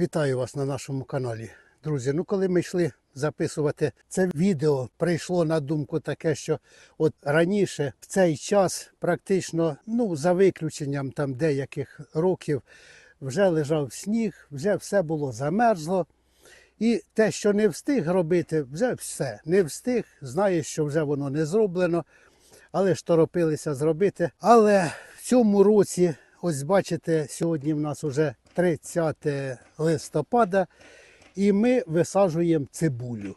Вітаю вас на нашому каналі. Друзі, ну коли ми йшли записувати це відео, прийшло на думку таке, що от раніше в цей час, практично, ну за виключенням там деяких років, вже лежав сніг, вже все було замерзло. І те, що не встиг робити, вже все. Не встиг, знаєш, що вже воно не зроблено, але ж торопилися зробити. Але в цьому році, ось бачите, сьогодні в нас вже 30 листопада, і ми висаджуємо цибулю.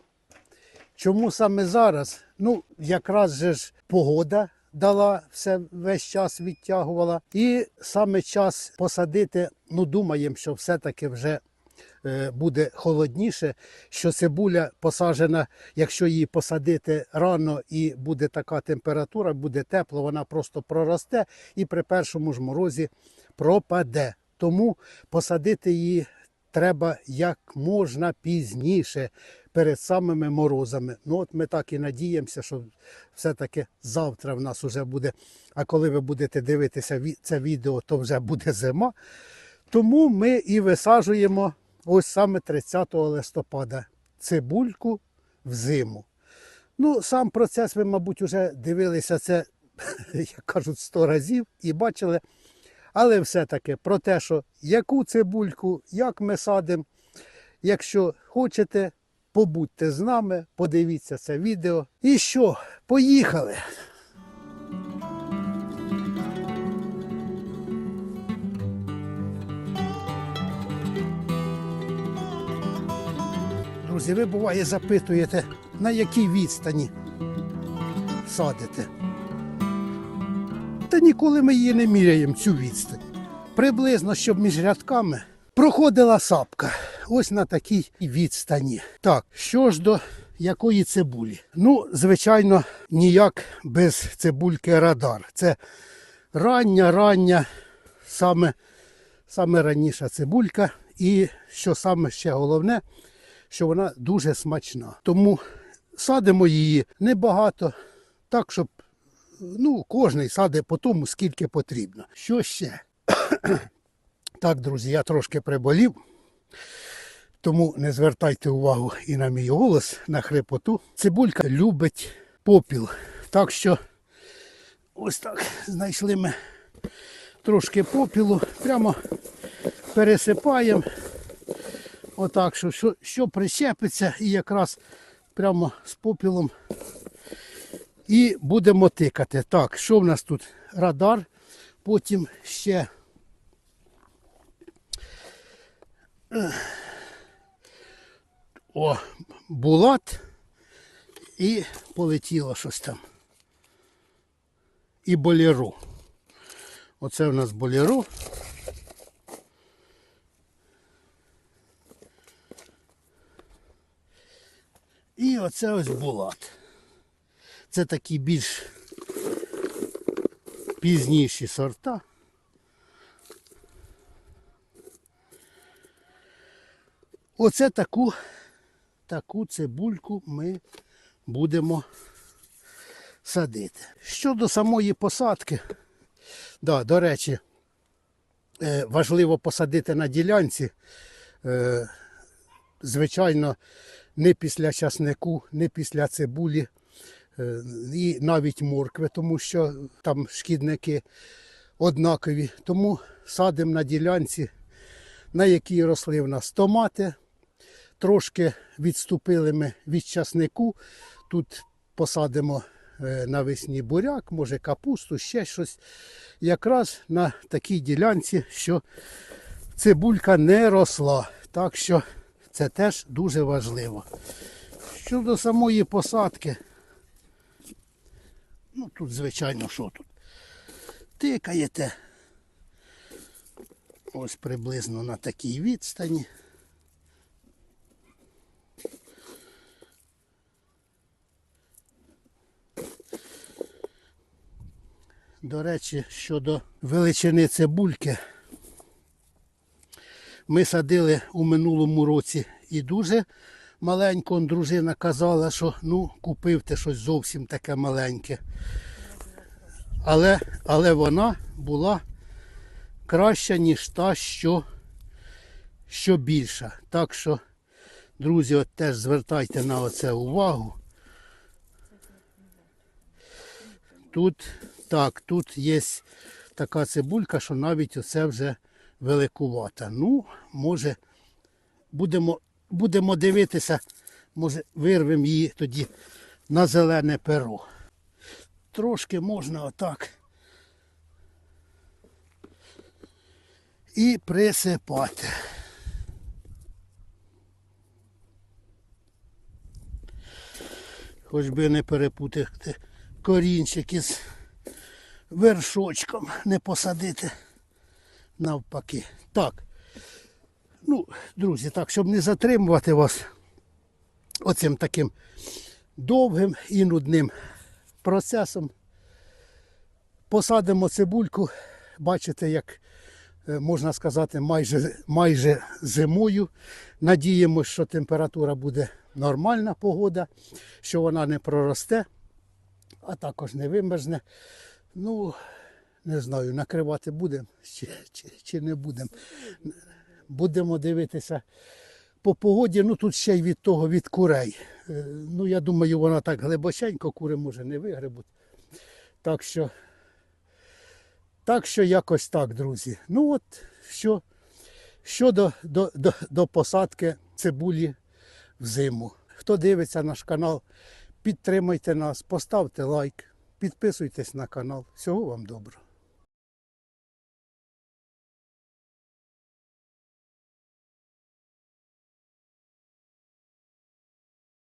Чому саме зараз? Ну, якраз же ж погода дала все весь час відтягувала. І саме час посадити, ну, думаємо, що все-таки вже е, буде холодніше, що цибуля посаджена, якщо її посадити рано і буде така температура, буде тепло, вона просто проросте і при першому ж морозі пропаде. Тому посадити її треба як можна пізніше, перед самими морозами. Ну от ми так і надіємося, що все-таки завтра в нас вже буде. А коли ви будете дивитися це відео, то вже буде зима. Тому ми і висаджуємо ось саме 30 листопада цибульку в зиму. Ну, сам процес ви, мабуть, вже дивилися це, як кажуть, 100 разів і бачили. Але все-таки про те, що яку цибульку, як ми садимо, якщо хочете, побудьте з нами, подивіться це відео. І що, поїхали! Друзі, ви буває запитуєте, на якій відстані садите. Та ніколи ми її не міряємо, цю відстань. Приблизно, щоб між рядками проходила сапка. Ось на такій відстані. Так, що ж до якої цибулі? Ну, звичайно, ніяк без цибульки радар. Це рання, рання, саме, саме раніша цибулька. І що саме ще головне, що вона дуже смачна. Тому садимо її небагато, так, щоб ну, кожний садить по тому, скільки потрібно. Що ще? так, друзі, я трошки приболів, тому не звертайте увагу і на мій голос, на хрипоту. Цибулька любить попіл. Так що ось так знайшли ми трошки попілу, прямо пересипаємо. Отак, що, що, що прищепиться і якраз прямо з попілом і будемо тикати. Так, що в нас тут? Радар, потім ще о, булат і полетіло щось там. І боліро. Оце у нас боліро. І оце ось булат. Це такі більш пізніші сорта. Оце таку, таку цибульку ми будемо садити. Щодо самої посадки, да, до речі, е, важливо посадити на ділянці. Е, Звичайно, не після часнику, не після цибулі і навіть моркви, тому що там шкідники однакові. Тому садимо на ділянці, на якій росли в нас томати. Трошки відступили ми від часнику. Тут посадимо е, навесні буряк, може капусту, ще щось. Якраз на такій ділянці, що цибулька не росла. Так що це теж дуже важливо. Щодо самої посадки, ну тут, звичайно, що тут? Тикаєте. Ось приблизно на такій відстані. До речі, щодо величини цибульки, ми садили у минулому році і дуже маленько. Он Дружина казала, що ну, купив ти щось зовсім таке маленьке. Але, але вона була краща, ніж та, що що більша. Так що, друзі, от теж звертайте на оце увагу. Тут так, тут є така цибулька, що навіть оце вже великувата. Ну, може, будемо, будемо дивитися, може, вирвемо її тоді на зелене перо. Трошки можна отак. І присипати. Хоч би не перепутати корінчик із вершочком, не посадити навпаки. Так. Ну, друзі, так, щоб не затримувати вас оцим таким довгим і нудним процесом. Посадимо цибульку, бачите, як е, можна сказати, майже, майже зимою. Надіємося, що температура буде нормальна погода, що вона не проросте, а також не вимерзне. Ну, не знаю, накривати будемо чи, чи, чи не будемо. Будемо дивитися по погоді. Ну тут ще й від того, від курей. Е, Ну, я думаю, вона так глибоченько, кури може не вигребуть. Так що, так що якось так, друзі. Ну от, що, щодо до, до, до посадки цибулі взиму. Хто дивиться наш канал, підтримайте нас, поставте лайк, підписуйтесь на канал. Всього вам доброго.